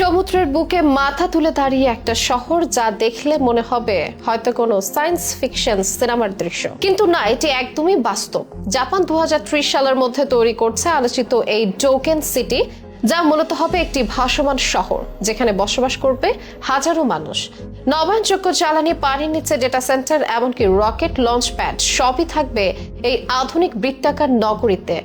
সমুদ্রের বুকে মাথা তুলে দাঁড়িয়ে একটা শহর যা দেখলে মনে হবে হয়তো কোনো সায়েন্স ফিকশন সিনেমার দৃশ্য। কিন্তু না, এটি একদমই বাস্তব। জাপান দু হাজার ত্রিশ সালের মধ্যে তৈরি করছে আলোচিত এই ডোকেন সিটি, যা মূলত হবে একটি ভাসমান শহর, যেখানে বসবাস করবে হাজারো মানুষ। নবায়নযোগ্য জ্বালানি, পানির নিচে ডেটা সেন্টার এমনকি রকেট লঞ্চ প্যাড সবই থাকবে এই আধুনিক বৃত্তাকার নগরীতে।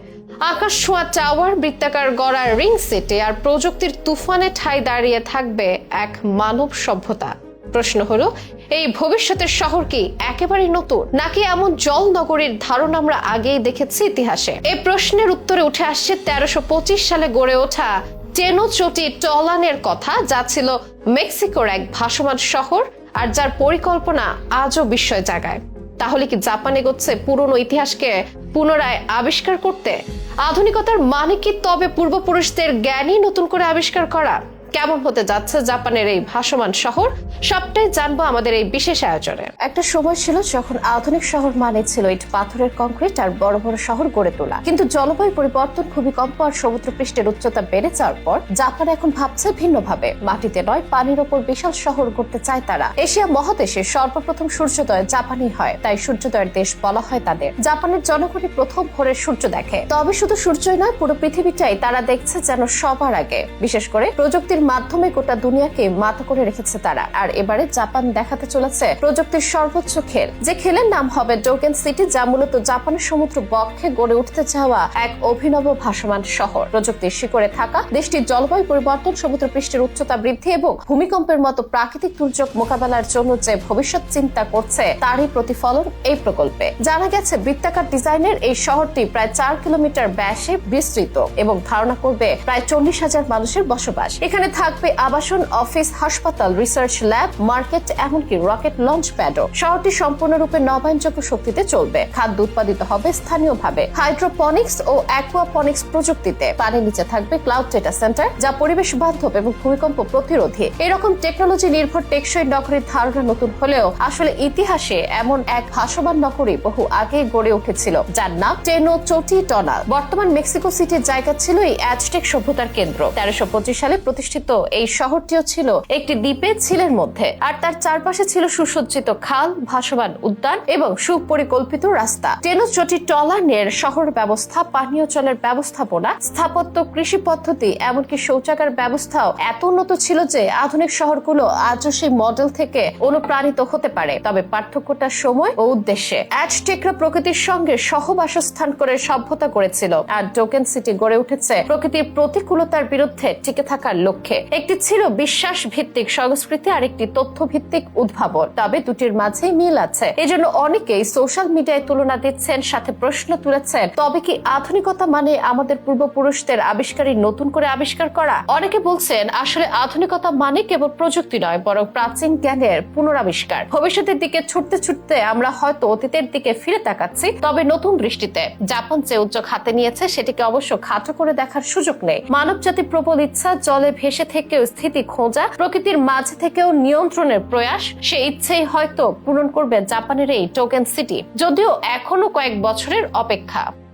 আকাশ ছোঁয়া টাওয়ার, বৃত্তাকার গড়ার রিং সেটে আর প্রযুক্তির তুফানে ঠাই দাঁড়িয়ে থাকবে এক মানব সভ্যতা। প্রশ্ন হলো, এই ভবিষ্যতের শহর কি একেবারেই নতুন? নাকি এমন জল নগরীর ধারণা আমরা আগেই দেখেছি ইতিহাসে? এই প্রশ্নের উত্তরে উঠে আসছে তেরোশো সালে গড়ে ওঠা টেনোচটি টলানের কথা, যা ছিল মেক্সিকোর এক ভাসমান শহর আর যার পরিকল্পনা আজও বিস্ময় জাগায় তাহলে কি জাপান এগোচ্ছে পুরনো ইতিহাসকে পুনরায় আবিষ্কার করতে? আধুনিকতার মানে কি তবে পূর্বপুরুষদের জ্ঞানই নতুন করে আবিষ্কার করা? কেমন হতে যাচ্ছে জাপানের এই ভাসমান শহর? সবটাই জানব আমাদের এই বিশেষ আয়োজনে। একটা সময় ছিল যখন আধুনিক শহর মানে ছিল ইট পাথরের কংক্রিট আর বড় বড় শহর গড়ে তোলা। কিন্তু জলবায়ু পরিবর্তন ভূমিকম্প আর সমুদ্র পৃষ্ঠের উচ্চতা বেড়ে যাওয়ার পর জাপান এখন ভাবছে ভিন্নভাবে। মাটিতে নয়, পানির ওপর বিশাল শহর করতে চায় তারা। এশিয়া মহাদেশে সর্বপ্রথম সূর্যোদয় জাপানি হয়, তাই সূর্যোদয়ের দেশ বলা হয় তাদের। জাপানের জনগণই প্রথম ভোরের সূর্য দেখে। তবে শুধু সূর্যই নয়, পুরো পৃথিবীটাই তারা দেখছে যেন সবার আগে। বিশেষ করে প্রযুক্তির মাধ্যমে গোটা দুনিয়াকে মাথা করে রেখেছে তারা। আর এবারে জাপান দেখাতে চলেছে প্রযুক্তির সর্বোচ্চ খেল। যে খেলের নাম হবে ডোকেন সিটি, যা মূলত জাপানের সমুদ্র বক্ষে গড়ে উঠতে যাওয়া এক অভিনব ভাসমান শহর। প্রযুক্তির শিকড়ে থাকা দেশটির জলবায়ু পরিবর্তন সমুদ্র পৃষ্ঠের উচ্চতা বৃদ্ধি এবং ভূমিকম্পের মতো প্রাকৃতিক দুর্যোগ মোকাবেলার জন্য যে ভবিষ্যৎ চিন্তা করছে, তারই প্রতিফলন এই প্রকল্পে। জানা গেছে, বৃত্তাকার ডিজাইনের এই শহরটি প্রায় চার কিলোমিটার ব্যাসে বিস্তৃত এবং ধারণা করবে প্রায় চল্লিশ হাজার মানুষের বসবাস। এখানে থাকবে আবাসন, অফিস, হাসপাতাল রিসার্চ ল্যাব মার্কেট এমনকি রকেট লঞ্চ প্যাডও শহরটি সম্পূর্ণরূপে নবায়নযোগ্য শক্তিতে চলবে। খাদ্য উৎপাদিত হবে স্থানীয়ভাবে। হাইড্রোপনিক্স ও অ্যাকোয়াপনিক্স প্রযুক্তিতে। পানির নিচে থাকবে ক্লাউড ডেটা সেন্টার যা পরিবেশ বান্ধব এবং ভূমিকম্প প্রতিরোধী। এরকম টেকনোলজি নির্ভর টেকসই নগরীর ধারণা নতুন হলেও আসলে ইতিহাসে এমন এক ভাসমান নগরী বহু আগে গড়ে উঠেছিল, যার নাম টেনো চটি টনাল বর্তমান মেক্সিকো সিটির জায়গা ছিল এই অ্যাজটেক সভ্যতার কেন্দ্র। তেরোশো সালে প্রতিষ্ঠিত এই শহরটিও ছিল একটি দ্বীপে ছিলের মধ্যে। আর তার চারপাশে ছিল সুসজ্জিত খাল, ভাসমান উদ্যান এবং সুপরিকল্পিত রাস্তা। টেনো চটি টলানের শহর ব্যবস্থা, পানীয় জলের ব্যবস্থাপনা, স্থাপত্য, কৃষি পদ্ধতি, এমনকি শৌচাগার ব্যবস্থাও এত উন্নত ছিল যে আধুনিক শহরগুলো আজও সেই মডেল থেকে অনুপ্রাণিত হতে পারে। তবে পার্থক্যটা সময় ও উদ্দেশ্যে অ্যাজটেকরা প্রকৃতির সঙ্গে সহবাসস্থান করে সভ্যতা করেছিল আর ডোকেন সিটি গড়ে উঠেছে প্রকৃতির প্রতিকূলতার বিরুদ্ধে টিকে থাকার লক্ষ্যে। একটি ছিল বিশ্বাস ভিত্তিক সংস্কৃতি আর একটি তথ্য ভিত্তিক উদ্ভাবন। তবে দুটির মাঝে মিল আছে। এজন্য অনেকেই সোশ্যাল মিডিয়ায় তুলনা দিচ্ছেন, সাথে প্রশ্ন তুলেছেন, তবে কি আধুনিকতা মানে আমাদের পূর্বপুরুষদের আবিষ্কারই নতুন করে আবিষ্কার করা? অনেকে বলছেন, আসলে আধুনিকতা মানে কেবল প্রযুক্তি নয়, বরং প্রাচীন জ্ঞানের পুনরাবিষ্কার। ভবিষ্যতের দিকে ছুটতে ছুটতে আমরা হয়তো অতীতের দিকে ফিরে তাকাচ্ছি, তবে নতুন দৃষ্টিতে। জাপান যে উদ্যোগ হাতে নিয়েছে, সেটিকে অবশ্য খাটো করে দেখার সুযোগ নেই। মানব জাতি প্রবল ইচ্ছা, জলে ভেসে থেকেও স্থিতি খোঁজা, প্রকৃতির মাঝ থেকেও নিয়ন্ত্রণের প্রয়াস, সে ইচ্ছেই হয়তো পূরণ করবে জাপানের এই টোকেন সিটি, যদিও এখনও কয়েক বছরের অপেক্ষা।